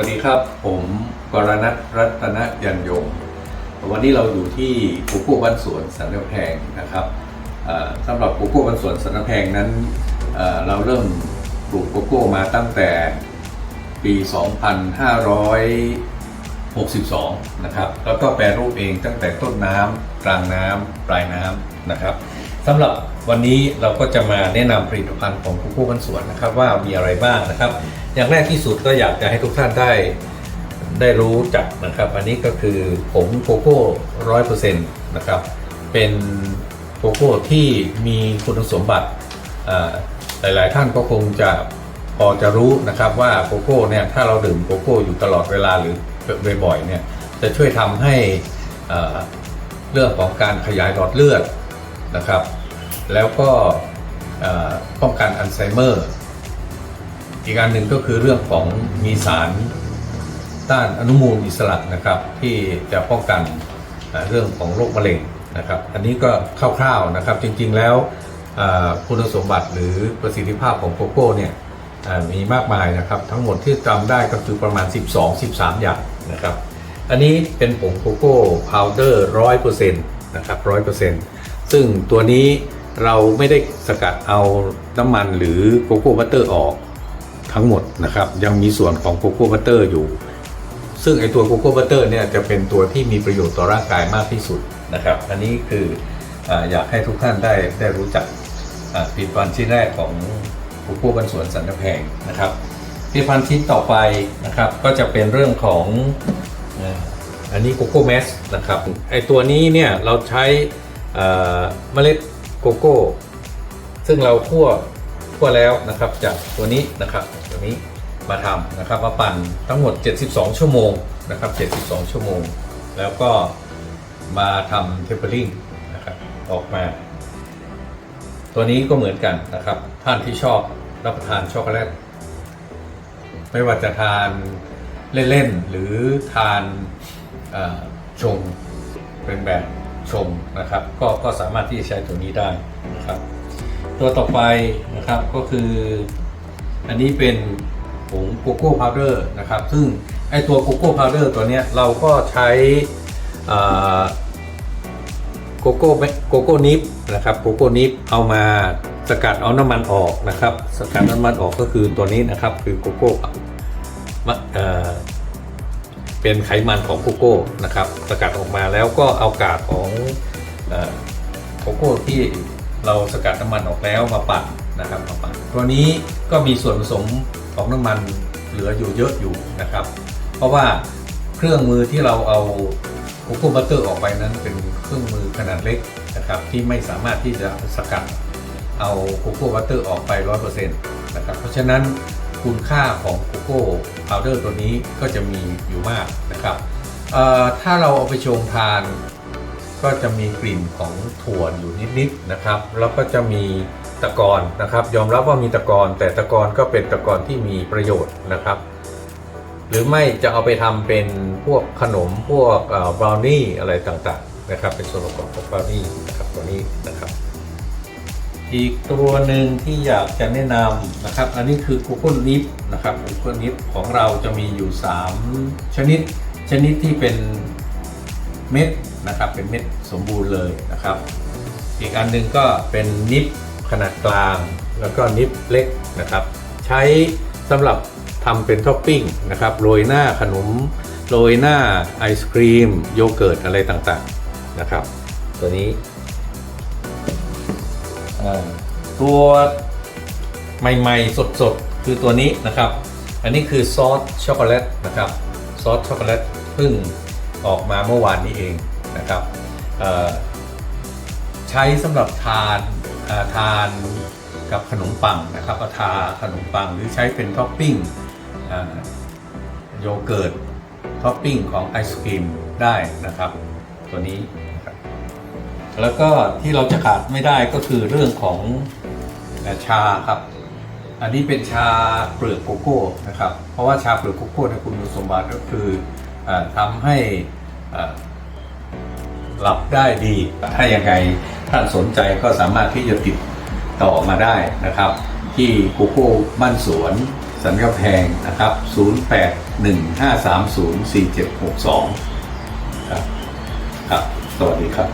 วัสดีครับ ผมกรณัทรัตนยันยง วันนี้เราอยู่ที่ปูกู้บ้านสวนสันนแพงนะครับสำหรับปูกู้บ้านสวนสันนแพงนั้นเเราเริ่มปลูกโกโก้มาตั้งแต่ปี 2562 นะครับ แล้วก็แปรรูปเองตั้งแต่ต้นน้ำกลางน้ำปลายน้ำนะครับ สำหรับวันนี้เราก็จะมาแนะนำผลิตภัณฑ์ของโกโก้บ้านสวนนะครับ ว่ามีอะไรบ้างนะครับ อย่างแรกที่สุดก็อยากจะให้ทุกท่านได้ได้รู้จักนะครับ อันนี้ก็คือผงโกโก้ร้อยเปอร์เซ็นต์นะครับ เป็นโกโก้ที่มีคุณสมบัติอ่าหลาย ๆ ท่านก็คงจะพอจะรู้นะครับว่าโกโก้เนี่ยถ้าเราดื่มโกโก้อยู่ตลอดเวลาหรือบ่อย ๆ เนี่ยจะช่วยทำให้เรื่องของการขยายหลอดเลือด นะครับ แล้วก็ป้องกันอัลไซเมอร์ อีกอันหนึ่งก็คือเรื่องของมีสารต้านอนุมูลอิสระนะครับที่จะป้องกันเรื่องของโรคมะเร็งนะครับ อันนี้ก็คร่าวๆนะครับจริงๆแล้วคุณสมบัติหรือประสิทธิภาพของโกโก้เนี่ยมีมากมายนะครับทั้งหมดที่จำได้ก็คือประมาณ 12-13 อย่างนะครับ อันนี้เป็นผงโกโก้พาวเดอร์ร้อยเปอร์เซ็นต์นะครับร้อยเปอร์เซ็นต์ ซึ่งตัวนี้เราไม่ได้สกัดเอาน้ำมันหรือโกโก้บัตเตอร์ออกทั้งหมดนะครับ ยังมีส่วนของโกโก้บัตเตอร์อยู่ ซึ่งไอตัวโกโก้บัตเตอร์เนี่ยจะเป็นตัวที่มีประโยชน์ต่อร่างกายมากที่สุดนะครับ อันนี้คือออยากให้ทุกท่านได้ได้รู้จักผลิตภัณฑ์ชิ้นแรกของโกโก้บันสวนสันนแพงนะครับผลิตภัณฑ์ชิ้นต่อไปนะครับก็จะเป็นเรื่องของอันนี้โกโก้แมสนะครับไอตัวนี้เนี่ยเราใช้ เมล็ดโกโก้ ซึ่งเราคั่วคั่วแล้วนะครับจากตัวนี้นะครับตัวนี้มาทำนะครับมาปั่นทั้งหมด 72 ชั่วโมงนะครับ 72 ชั่วโมง แล้วก็มาทำเทปเปอร์ลิงนะครับออกมา ตัวนี้ก็เหมือนกันนะครับ ท่านที่ชอบรับประทานช็อกโกแลตไม่ว่าจะทานเล่น ๆ หรือทานชงเป็นแบบ ชงนะครับ ก็ก็สามารถที่จะใช้ตัวนี้ได้นะครับ ตัวต่อไปนะครับก็คือ อันนี้เป็นผงโกโก้พาวเดอร์นะครับ ซึ่งไอตัวโกโก้พาวเดอร์ตัวเนี้ยเราก็ใช้โกโก้โกโก้นิฟนะครับโกโก้นิฟเอามาสกัดเอาน้ำมันออกนะครับ สกัดน้ำมันออกก็คือตัวนี้นะครับคือโกโก้ เป็นไขมันของโกโก้นะครับสกัดออกมาแล้วก็เอากากของโกโก้ที่เราสกัดน้ำมันออกแล้วมาปั่นนะครับมาปั่นตัวนี้ก็มีส่วนผสมของน้ำมันเหลืออยู่เยอะอยู่นะครับ เพราะว่าเครื่องมือที่เราเอาโกโก้บัตเตอร์ออกไปนั้นเป็นเครื่องมือขนาดเล็กนะครับที่ไม่สามารถที่จะสกัดเอาโกโก้บัตเตอร์ออกไป 100%นะครับเพราะฉะนั้นคุณค่าของโกโก้ พาวเดอร์ตัวนี้ก็จะมีอยู่มากนะครับถ้าเราเอาไปชงทานก็จะมีกลิ่นของถั่วอยู่นิดๆนะครับ แล้วก็จะมีตะกอนนะครับ ยอมรับว่ามีตะกอนแต่ตะกอนก็เป็นตะกอนที่มีประโยชน์นะครับ หรือไม่จะเอาไปทำเป็นพวกขนมพวกบราวนี่อะไรต่างๆนะครับ เป็นส่วนประกอบของบราวนี่นะครับตัวนี้นะครับ อีกตัวหนึ่งที่อยากจะแนะนำนะครับ อันนี้คือกูเกิลนิฟนะครับกูเกิลนิฟของเราจะมีอยู่ 3 ชนิด ชนิดที่เป็นเม็ดนะครับ เป็นเม็ดสมบูรณ์เลยนะครับ อีกอันหนึงก็เป็นนิฟขนาดกลาง แล้วก็นิฟเล็กนะครับ ใช้สำหรับทำเป็นท็อปปิ้งนะครับ โรยหน้าขนม โรยหน้าไอศครีม โยเกิร์ตอะไรต่างๆนะครับ ตัวนี้ ตัวใหม่ๆ สดๆ คือตัวนี้นะครับ อันนี้คือซอสช็อกโกแลตนะครับซอสช็อกโกแลตเพิ่งออกมาเมื่อวานนี้เองนะครับใช้สำหรับทานาทานกับขนมปังนะครับอาทาขนมปังหรือใช้เป็นท็อปปิ้งโยเกิร์ตท็อปปิ้งของไอศครีมได้นะครับ ตัวนี้นะครับ แล้วก็ที่เราจะขาดไม่ได้ก็คือเรื่องของชาครับ อันนี้เป็นชาเปลือกโกโก้นะครับ เพราะว่าชาเปลือกโกโก้ในคุณสมบัติก็คืออทำให้หลับได้ดี ถ้ายังไงท่านสนใจก็สามารถที่จะติดต่อมาได้นะครับ ที่โกโก้บ้านสวนสันกำแพงนะครับ 0815304762 ครับ ครับ สวัสดีครับ